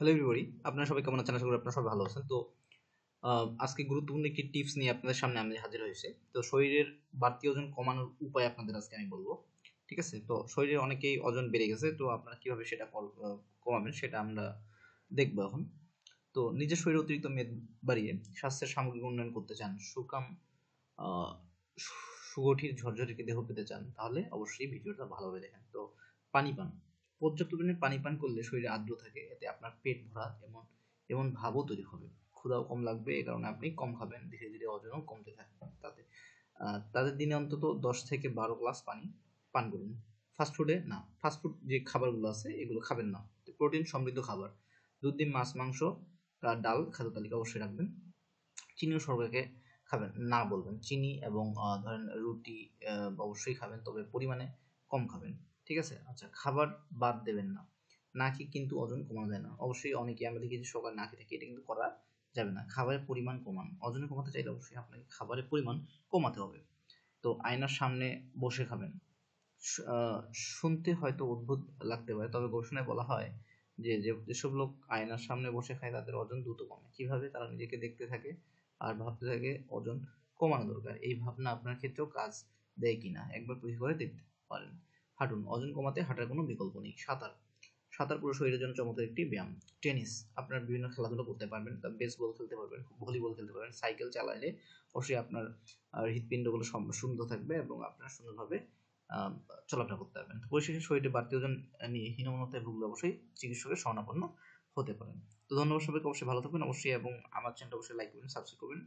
Hello everybody আপনারা সবাই কেমন আছেন? আশা করি আপনারা সবাই ভালো আছেন। তো আজকে গুরুত্বপূর্ণ একটি টিপস নিয়ে আপনাদের সামনে আমি হাজির হয়েছে। তো, শরীরের বাড়তি ওজন কমানোর উপায় আপনাদের আজকে আমি বলব। ঠিক আছে? তো শরীরে অনেকেই ওজন বেড়ে গেছে। তো, আপনারা কীভাবে সেটা কমাবেন সেটা আমরা দেখব এখন। তো, নিজের শরীরে অতিরিক্ত মেদ বাড়িয়ে স্বাস্থ্যের সামগ্রিক উন্নয়ন করতে চান, সুকাম সুগঠির ঝরঝরিকে দেহ পেতে চান, তাহলে অবশ্যই ভিডিওটা ভালোভাবে দেখেন। তো, পানি পান। পর্যাপ্ত পরিমাণে পানি পান করলে শরীরে আর্দ্র থাকে, এতে আপনার পেট ভরা এমন এমন ভাবও তৈরি হবে। ক্ষুধাও কম লাগবে এই কারণে আপনি কম খাবেন, ধীরে ধীরে ওজনও কমতে থাকবে তাতে। তাদের দিনে অন্তত দশ থেকে বারো গ্লাস পানি পান করুন। ফাস্টফুডে না ফাস্টফুড যে খাবারগুলো আছে, এগুলো খাবেন না। প্রোটিন সমৃদ্ধ খাবার। দুধ, ডিম, মাছ, মাংস ডাল খাদ্য তালিকা অবশ্যই রাখবেন। চিনি ও শর্করাকে খাবেন, না বলবেন। চিনি এবং ধরেন রুটি অবশ্যই খাবেন, তবে পরিমাণে কম খাবেন। ঠিক আছে? আচ্ছা খাবার বাদ দেবেন না। না খেয়ে কিন্তু ওজন কমানো যায় না। অবশ্যই অনেকে আমরা দেখি যে সকালে না খেয়ে থাকে, এটা কিন্তু করা যাবে না। খাবারের পরিমাণ কমান। ওজন কমাতে চাইলে অবশ্যই আপনাকে খাবারের পরিমাণ কমাতে হবে। তো আয়নার সামনে বসে খাবেন। শুনতে হয়তো অদ্ভুত লাগতে পারে, তবে গবেষণায় বলা হয় যে, যে- যেসব লোক আয়নার সামনে বসে খায়, তাদের ওজন দ্রুত কমে। কীভাবে? তারা নিজেকে দেখতে থাকে আর ভাবতে থাকে ওজন কমানো দরকার। এই ভাবনা আপনার ক্ষেত্রেও কাজ দেয় কিনা? একবার পরীক্ষা করে দেখতে পারেন। হাঁটুন ওজন কমাতে হাঁটার কোনো বিকল্প নেই। সাঁতার। সাঁতার পুরো শরীরের জন্য চমৎকার একটি ব্যায়াম। টেনিস। আপনার বিভিন্ন খেলাধুলো করতে পারবেন বেসবল খেলতে পারবেন, ভলিবল খেলতে পারবেন, সাইকেল চালাইলে অবশ্যই আপনার হৃৎপিণ্ডগুলো সুন্দর থাকবে এবং আপনার সুন্দরভাবে চলাফেরা করতে পারবেন। পরিশেষে শরীরে বাড়তি ওজন নিয়ে হীনমনতায় ভুগলে অবশ্যই চিকিৎসকের শরণাপন্ন হতে পারেন। তো ধন্যবাদ সবাইকে, অবশ্যই ভালো থাকবেন অবশ্যই এবং আমার চ্যানেলটা অবশ্যই লাইক করবেন সাবস্ক্রাইব করবেন।